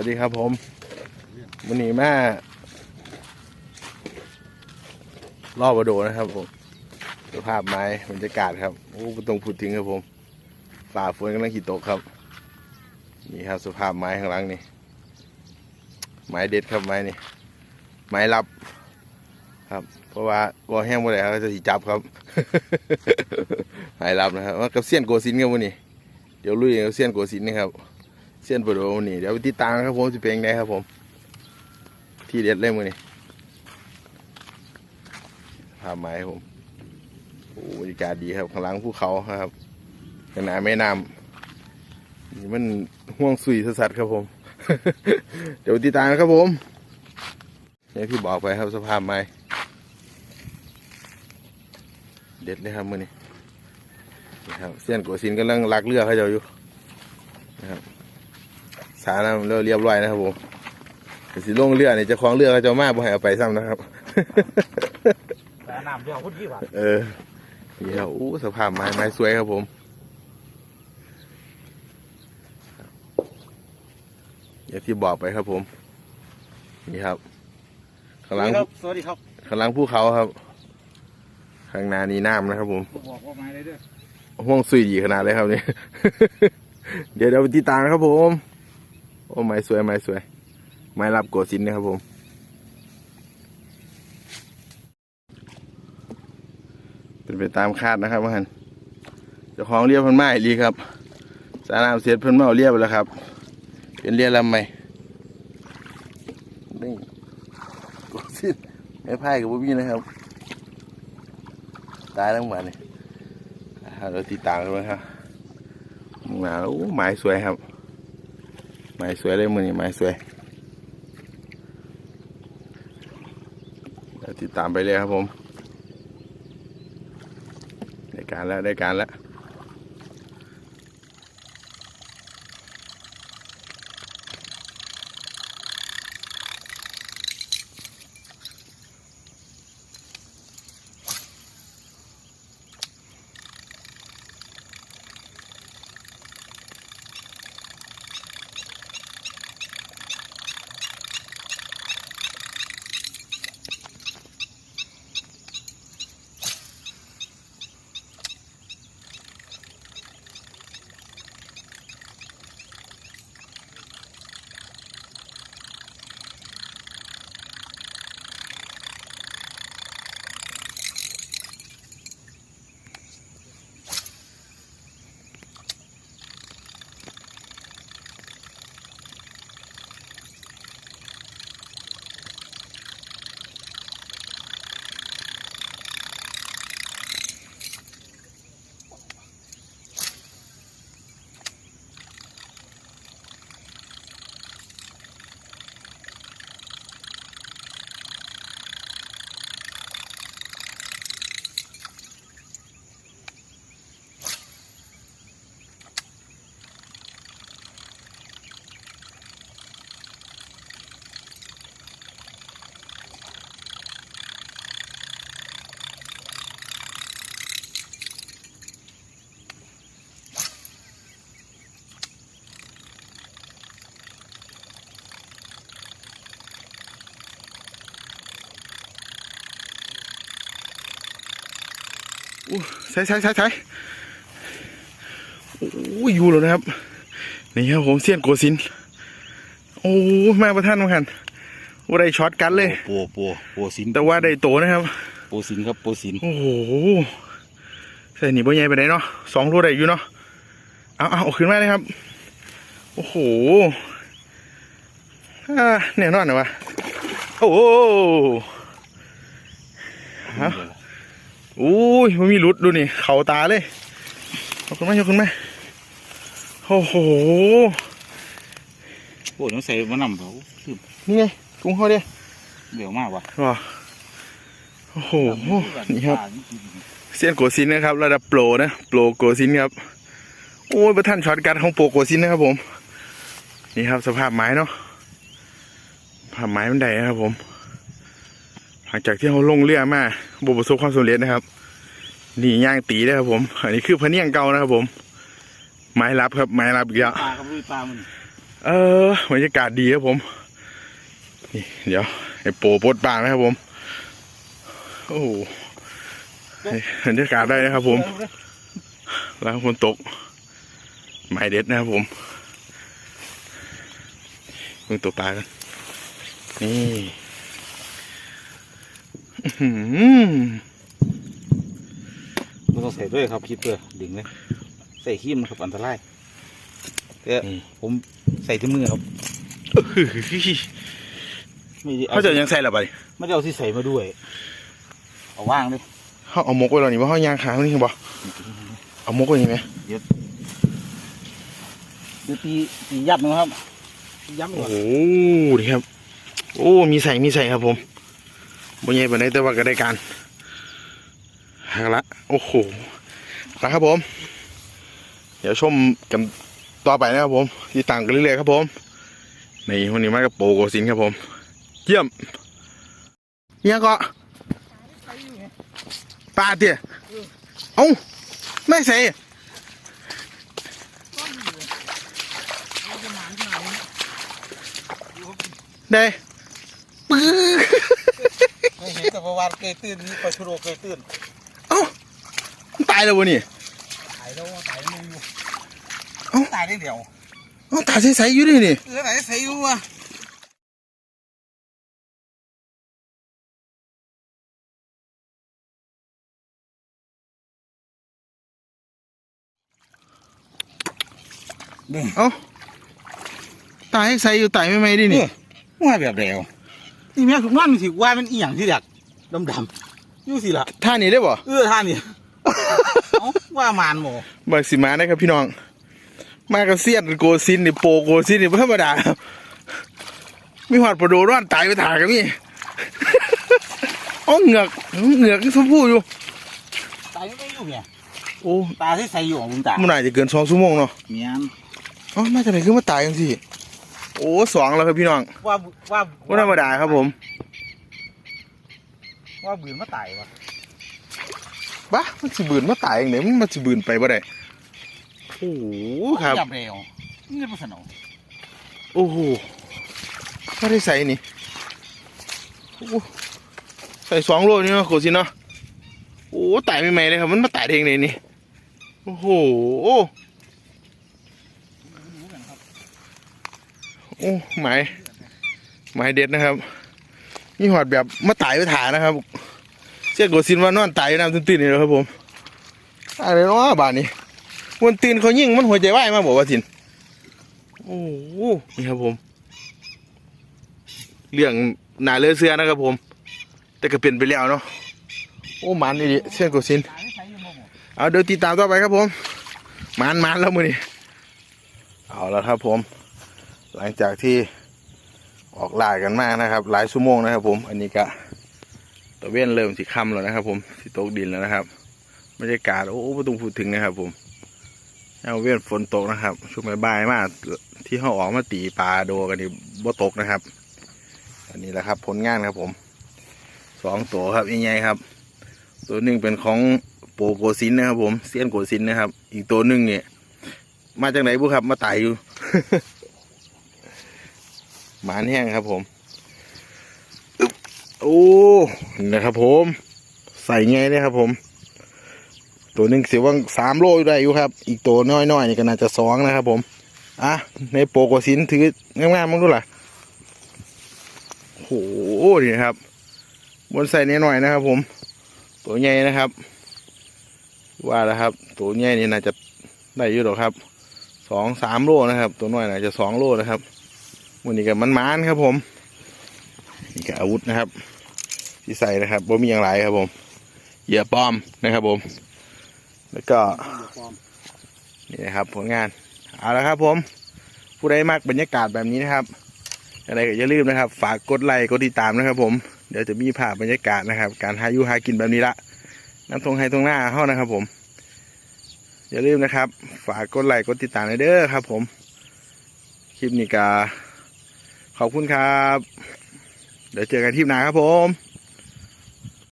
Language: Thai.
วัสดีครับผมวันนี้แม่รอบบโดนะครับผมสภาพไม้บรรยากาศครับโอ้ต้องพูดถึงครับผมฝ่าฝนกำลังขีตกครับ นี่ครับสภาพไม้ข้างหลังนี่ไม้เด็ดครับไม้นี่ไม้รับครับ เพราะว่าว่าแห้งบ่ได้ครับจะสีจับครับไม้รับนะครับว่ากับเสี้ยนโกสินครับวันนี้เดี๋ยวลุยกับเสี้ยนโกสินนี่ครับ เส้นปลาโดนนี้เดี๋ยวไปติดตามครับผมจะเป็นยังไงครับผม ที่เด็ดเลยมือนี่ภาพไม้ครับผมโอ้บรรยากาศดีครับข้างหลังภูเขาครับขนาดแม่น้ำนี่มันห่วงสุยสัสครับผม เดี๋ยวติดตามครับผมอย่างที่บอกไปครับสภาพไม้เด็ดเลยครับมือนี้นี่ครับเส้นกัวสินกำลังลักเรือเขาเจ้าอยู่สาน้ำ เรียบเรียบร้อยนะครับผมแต่สิลงเรือเนี่ยเจะคล้าของเรือก็จะมาบ่ให้เอาไปซ้ำนะครับแต่น้ำเดียวพุ่นกี่บาทเออนี่ครับอู้สภาพไม้ไม้สวยครับผมอย่างที่บอกไปครับผม นี่ครับข้างหลังครับสวัสดีครับข้างหลังภูเขาครับ ข้างหน้านี้น้ำนะครับผมบอกว่ามาเลยเด้อห่วงสุยดีขนาดเลยครับนี่ เดี๋ยวเราไปติดตามนะครับผม โอ้ไม้สวยไม้สวย ไม้รับโกสินนะครับผม เป็นไปตามคาดนะครับว่าหันเจ้าของเรียบพิ่นไม้ลีครับ สารามเสร็จเพิ่นมาเอาเรียบแล้วครับ เป็นเรียบลำไหมนี่โกสินไม้ไผ่กับพวกนี้นะครับ ตายทั้งหมดนี่อ่าเราติดตามกันเลยครับมาโอ้ไม้สวยครับ ไม้สวยเลยมือนี่ไม้สวยติดตามไปเลยครับผม ได้การแล้วได้การแล้ว ใส่ใส่ใส่ใส่โอ้ยอยู่แล้วนะครับ นี่ครับผมเซียนโกสิน โอ้มาประท่านมาคันว่าได้ช็อตกันเลยปัวปัวปัวสิน แต่ว่าได้โตนะครับปัวสินครับปัวสิน โอ้โหใส่หนีบ่ใหญ่ไปไหนใดเนาะสองโลได้อยู่เนาะ เอาเอาเอาขึ้นมาเลยครับ โอ้โหอ่าเนี่ยนอนนะวะโอ้โหฮะ อุ้ยมันมีหลุดดูนี่ เข่าตาเลยเอาขึ้นมายกขึ้นมาโอ้โหโอ้ยต้องใส่มะนำเขาลืมนี่ไงกุ้งเขาเด้เดี๋ยวมากว่ะว้าโอ้โห นี่ครับเซียนโกซินนะครับ ระดับโปรนะโปรโกซินครับ โอ้ยประท่านช็อตการดของโปรโกซินนะครับผม นี่ครับสภาพไม้เนาะสภาพไม้มันใดนะครับผม หลังจากที่เขาลงเรือมาบประสบความสำเร็จนะครับ นี่ย่างตีนะครับผม อันนี้คือพะเนียงเก่านะครับผม ไม้รับครับ ไม้รับอีกแล้วปลาครับลุยปลามันเออบรรยากาศดีครับผม นี่ เดี๋ยวให้โปรโปดปากนะครับผม โอ้โหให้บรรยากาศได้นะครับผม แล้วฝนตกหมายเด็ดนะครับผมมึงตัวปลากันนี่ อื้อหือไม่ต้องใส่ด้วยครับคิดเพื่อดึงเลยใส่ขี้มันครับอันตรายแต่ผมใส่ที่มือครับไม่ได้เขาจะยังใส่หรอไปไม่ได้เอาที่ใส่มาด้วย เอาว่างเลยเขาเอามกไว้แล้วนี่ว่าเขายางขานี่บ่เอามกไว้ยังไงเดี๋ยวตีตียับนะครับตียับโอ้ก่อนโหดีครับ โอ้ มีใส่มีใส่ครับผม บนใหญ่ปานใดแต่ว่าก็ได้การหักละโอ้โหไปครับผม เดี๋ยวชมกันต่อไปนะครับผมติดต่ามกันเรื่อยๆครับผมในวันนี้มากับโปโกสินครับผม เยี่ยมเยี่ยก็ปลาเตี้ยเอ้าไม่ใส่ได้ปื้อ ไม่เห็นแต่ประวัติเคยตื่นนี่ปลาชุโรเคยตื่นเอ้ามันตายแล้ววะนี่ตายแล้วตายไม่อยู่เอ้าตายได้เดียวเอ้าตายใสๆอยู่ดินี่เออตายใส่อยู่อะเอ้าตายใสอยู่ตายไม่ไหมดินี่ว่าแบบเดียว นี่แม่ถุงนั่นสิว่ามันอีหยังที่ดักดำดำๆอยู่สิล่ะท่านี้ได้บ่เออท่านนี่เอ้าว่ามานหมอบักสิมานะครับพี่น้อง มากับเซียนโกซินนี่โปโกซินนี่บ่ธรรมดาครับมีหอดประโดร้อนตายไปถ่ายกันมี่อ๋อเหงือกเหงือกชมพู่อยู่ตายไม่อยู่เนี่ยโอ้ตาที่ใส่อยู่ของมึงตามันน่าจะเกินสองชั่วโมงเนาะเมียนอ๋อมาจากไหนขึ้นมาตายจังสิ โอ้สองแล้วครับพี่น้องว่าว่าว่าธรรมดาครับผม ว่าบืนมาตายวะบ้ามันสิบืนมาตายอย่างไหนมันมันสิบืนไปบ่ได้โอ้โหครับจับเร็วนี่เป็นสนองโอ้โหไม่ได้ใส่นี่โอ้โหใส่สองโลนี่เนาะโกซินเนาะโอ้ตายไม่ไหมเลยครับมันมาตายได้ยังไงนี่โอ้โห โอ้หมายหมายเด็ดนะครับ นี่หอดแบบมาตายไปถ่านะครับเสียโกซินว่านอนตายอยู่น้ำตื้นๆนี่แหละครับผมอะไรเนาะบานนี้มันตื่นเขายิ่งมันหัวใจวายมาบอกว่าสินโอ้โหนี่ครับผม เรื่องหนาเลือเสื้อนะครับผม แต่ก็เปลี่ยนไปแล้วเนาะโอ้มันนี่ดิเสียกดสินเอาเดี๋ยวติดตามต่อไปครับผมมันมันแล้วมือนี่เอาแล้วครับผม หลังจากที่ออกล่ากันมากนะครับ หลายชั่วโมงนะครับ ผม อันนี้ก็ตะเวนเริ่มสิค่ำแล้วนะครับ ผมสิตกดินแล้วนะครับบรรยากาศโอ้ไม่ต้องพูดถึงนะครับ ผมเอาเว้นฝนตกนะครับ ช่วงบ่ายมากที่เขาออกมาตีปลาโดกันนี่บ่ตกนะครับ อันนี้แหละครับ ผลงานครับ ผมสองตัวครับใหญ่ๆครับ ตัวหนึ่งเป็นของโปโกซินนะครับ ผมเซียนโกซินนะครับ อีกตัวหนึ่งเนี่ยมาจากไหนบุครับมาไตายอยู่ หมานแห้งครับผมโอ้นะครับผม ใส่ไงเนี่ยครับผม ตัวหนึ่งเสียว่าสามโลอยู่ได้อยู่ครับ อีกตัวน้อยๆนี่ก็น่าจะสองนะครับผมอะในโปกซินถือง่ามๆมั้งดูล่ะโอ้โหนี่นะครับ บนใส่นิดหน่อยนะครับ ผม ตัวใหญ่นะครับ ว่าแล้วครับ ตัวใหญ่นี่น่าจะได้อยู่หรอกครับสองสามโลนะครับ ตัวน้อยน่าจะสองโลนะครับ วันนี้ก็มันมานครับผมนี่ก็อาวุธนะครับ ที่ใส่นะครับบ่มีอย่างไรครับผมเหยื่อปลอมนะครับผม แล้วก็นี่นะครับผลงานเอาละครับผม ผู้ใดมักบรรยากาศแบบนี้นะครับ อะไรก็อย่าลืมนะครับ ฝากกดไลค์กดติดตามนะครับ ผมเดี๋ยวจะมีภาพบรรยากาศนะครับ การหายู่หากินแบบนี้ละน้ำทงไฮทงหน้าเฮานะครับผม อย่าลืมนะครับ ฝากกดไลค์กดติดตามเด้อครับ ผม คลิปนี้ก็ ขอบคุณครับ เดี๋ยวเจอกันที่หนาครับผม